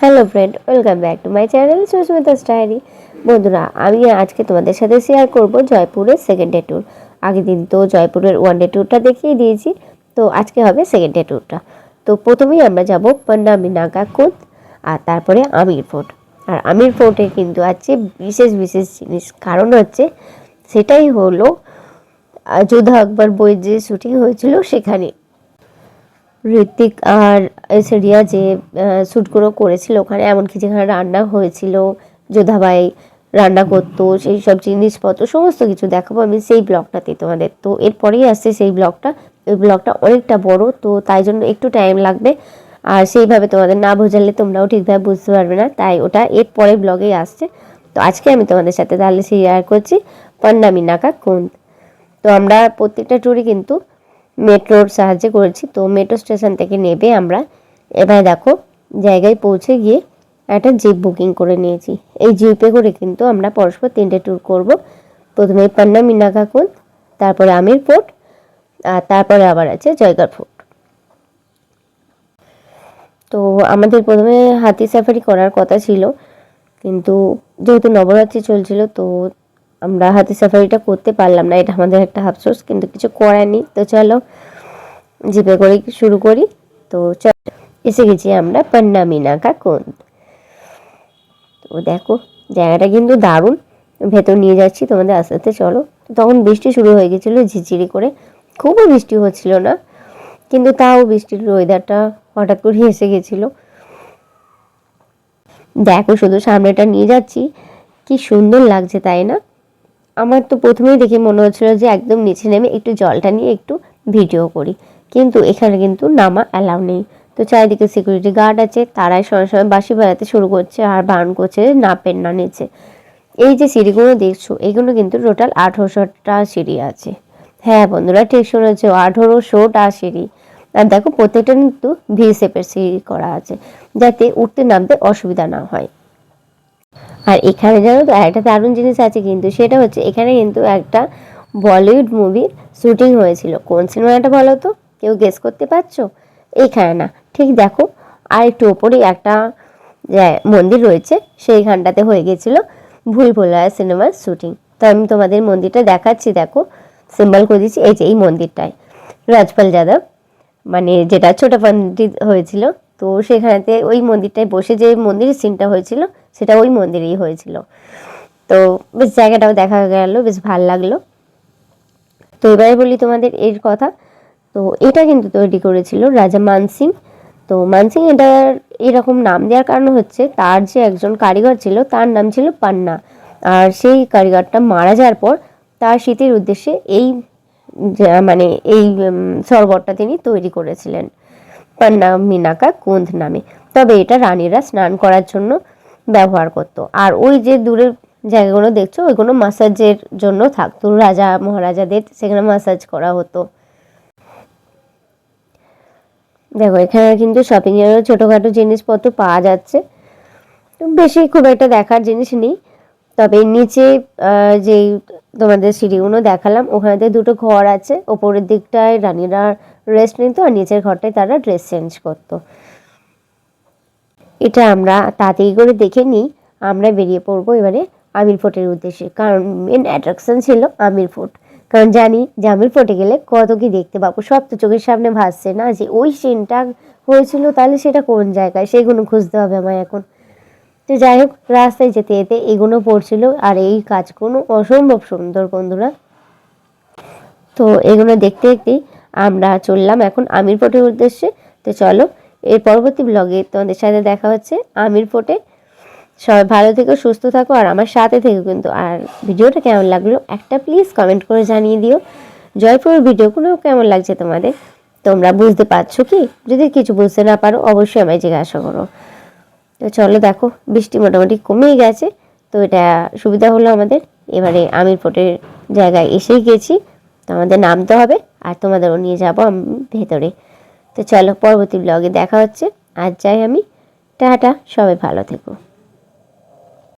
Hello friend welcome back to my channel Susmita স্টাইরি বন্ধুরা, আমি আজকে তোমাদের সাথে শেয়ার করব জয়পুরের সেকেন্ড ডে ট্যুর আগের দিন তো জয়পুরের ওয়ান ডে ট্যুরটা দেখিয়ে দিয়েছি, তো আজকে হবে সেকেন্ড ডে ট্যুরটা তো প্রথমেই আমরা যাব পন্না মিনাকা আর তারপরে আমির ফোর্ট আর আমির ফোর্টে কিন্তু আছে বিশেষ বিশেষ জিনিস। কারণ হচ্ছে, সেটাই হলো যোধা আকবর বইয়ের যে শুটিং হয়েছিল সেখানে। ঋত্বিক আর ঐশ্বরিয়া যে শ্যুটগুলো করেছিল ওখানে, এমনকি যেখানে রান্না হয়েছিল, যোধাবাই রান্না করতো, সেই সব জিনিসপত্র, সমস্ত কিছু দেখাবো আমি সেই ব্লগটাতে তোমাদের। তো এরপরেই আসছে সেই ব্লগটা। ওই ব্লগটা অনেকটা বড়, তো তাই জন্য একটু টাইম লাগবে। আর সেইভাবে তোমাদের না বোঝালে তোমরাও ঠিকভাবে বুঝতে পারবে না, তাই ওটা এর পরে ব্লগেই আসছে। তো আজকে আমি তোমাদের সাথে তাহলে শেয়ার করছি, পন্না মিনাকা কুন্দ। তো আমরা প্রত্যেকটা ট্যুরই কিন্তু মেট্রোর সাহায্যে করেছি। তো মেট্রো স্টেশন থেকে নেবে আমরা। এবার দেখো, জায়গায় পৌঁছে গিয়ে একটা জিপ বুকিং করে নিয়েছি। এই জিপে করে কিন্তু আমরা পরস্পর তিনটে ট্যুর করব। প্রথমে পান্না মিনাকা তারপরে আমির ফোর্ট, আর তারপরে আবার আছে জয়গড় ফোর্ট। তো আমাদের প্রথমে হাতি সাফারি করার কথা ছিল। কিন্তু যেহেতু নবরাত্রি চলছিল, তো আমরা হাতি সাফারিটা করতে পারলাম না, এটা আমাদের একটা আফসোস, কিন্তু কিছু করার নেই। তো চলো, জিপে করে শুরু করি। তো চল, এসে গেছি আমরা পান্না মিনাকা কোন তো দেখো, জায়গাটা কিন্তু দারুণ। ভেতর নিয়ে যাচ্ছি তোমাদের আস্তে আস্তে, চলো। তখন বৃষ্টি শুরু হয়ে গেছিল, ঝিরঝিরি করে। খুবই বৃষ্টি হচ্ছিল না, কিন্তু তাও বৃষ্টির ওয়েদারটা হঠাৎ করে এসে গেছিল। দেখো, শুধু সামনেটা নিয়ে যাচ্ছি। কি সুন্দর লাগছে, তাই না? আমার তো প্রথমেই দেখে মনে হচ্ছিল যে একদম নিচে নেমে একটু জলটা নিয়ে একটু ভিডিও করি। কিন্তু এখানে কিন্তু নামা অ্যালাউ নেই। তো চারিদিকে সিকিউরিটি গার্ড আছে, তারাই সময় সময় বাসি বেড়াতে শুরু করছে আর বারণ করছে নাপেন না নিচে। এই যে সিঁড়িগুলো দেখছ, এগুলো কিন্তু টোটাল আঠেরোশোটা সিঁড়ি আছে। হ্যাঁ বন্ধুরা, ঠিক শুনেছো, আঠেরোশোটা সিঁড়ি। আর দেখো, প্রত্যেকটা কিন্তু ভি শেপের সিঁড়ি করা আছে, যাতে উঠতে নামতে অসুবিধা না হয়। আর এখানে জানো তো একটা দারুণ জিনিস আছে কিন্তু, সেটা হচ্ছে এখানে কিন্তু একটা বলিউড মুভির শুটিং হয়েছিল। কোন সিনেমাটা বলো তো? কেউ গেস করতে পারছ? এখানে না। ঠিক দেখো, আর একটু ওপরেই একটা মন্দির রয়েছে, সেইখানটাতে হয়ে গেছিল ভুল ভোলায়া সিনেমার শুটিং তো আমি তোমাদের মন্দিরটা দেখাচ্ছি, দেখো। সিম্বল করে দিচ্ছি, এই যে এই মন্দিরটায়। রাজপাল যাদব মানে যেটা ছোট পণ্ডিত হয়েছিল, তো সেখানেতে ওই মন্দিরটায় বসে যে মন্দিরের সিনটা হয়েছিল সেটা ওই মন্দিরেই হয়েছিল। তো বেশ জায়গাটাও দেখা গেল, বেশ ভালো লাগল। তো এবারে বলি তোমাদের এর কথা। তো এটা কিন্তু তৈরি করেছিল রাজা মানসিং। তো মানসিং এটার এরকম নাম দেওয়ার কারণ হচ্ছে তার যে একজন কারিগর ছিল, তার নাম ছিল পান্না। আর সেই কারিগরটা মারা যাওয়ার পর তার স্মৃতির উদ্দেশ্যে এই মানে এই সরোবরটা তিনি তৈরি করেছিলেন। পান্না মিনাকা কুন্দ নামে। তবে এটা রানীরা স্নান করার জন্য ব্যবহার করতো। আর ওই যে দূরের জায়গাগুলো দেখছ, ওইগুলো মাসাজের জন্য থাকতো। রাজা, মহারাজাদের সেখানে মাসাজ করা হতো। দেখো, এখানে কিন্তু শপিং এরও ছোটোখাটো জিনিসপত্র পাওয়া যাচ্ছে। বেশি খুব একটা দেখার জিনিস নেই। তবে নিচে যেই তোমাদের সিঁড়িগুলো দেখালাম, ওখানেতে দুটো ঘর আছে। ওপরের দিকটায় রানীরা রেস্ট নিত আর নিচের ঘরটায় তারা ড্রেস চেঞ্জ করতো। এটা আমরা তাড়াতাড়ি করে দেখে নিই, আমরা বেরিয়ে পড়ব এবারে আমির ফোর্টের উদ্দেশ্যে। কারণ মেন অ্যাট্রাকশন ছিল আমির ফোর্ট। কারণ জানি যে আমির ফোর্টে গেলে কত কি দেখতে পাবো, সব তো চোখের সামনে ভাসছে না যে ওই সিনটা হয়েছিল তাহলে সেটা কোন জায়গায়? সেগুলো খুঁজতে হবে আমায় এখন। তো যাই হোক, রাস্তায় যেতে যেতে এগুলো পড়ছিল আর এই কাজগুলো অসম্ভব সুন্দর বন্ধুরা। তো এগুলো দেখতে দেখতেই আমরা চললাম এখন আমির ফোর্টের উদ্দেশ্যে। তো চলো এর পরবর্তী ব্লগে তোমাদের সাথে দেখা হচ্ছে। আমির ফোর্টে। সবাই ভালো থেকো, সুস্থ থাকো, আর আমার সাথে থেকো কিন্তু। আর ভিডিওটা কেমন লাগল একটা প্লিজ কমেন্ট করে জানিয়ে দিও। জয়পুরের ভিডিওগুলো কেমন লাগছে তোমাদের? তোমরা বুঝতে পারছ কি? যদি কিছু বুঝতে না পারো, অবশ্যই আমায় জিজ্ঞাসা করো। তো চলো দেখো, বৃষ্টি মোটামুটি কমেই গেছে। তো এটা সুবিধা হলো আমাদের। এবারে আমির ফোর্টের জায়গায় এসেই গেছি। তো আমাদের নামতে হবে, আর তোমাদেরও নিয়ে যাব আমি ভেতরে। তো চলো পরবর্তী ব্লগে দেখা হচ্ছে। আর যাই আমি। টাটা সবাই ভালো থেকো।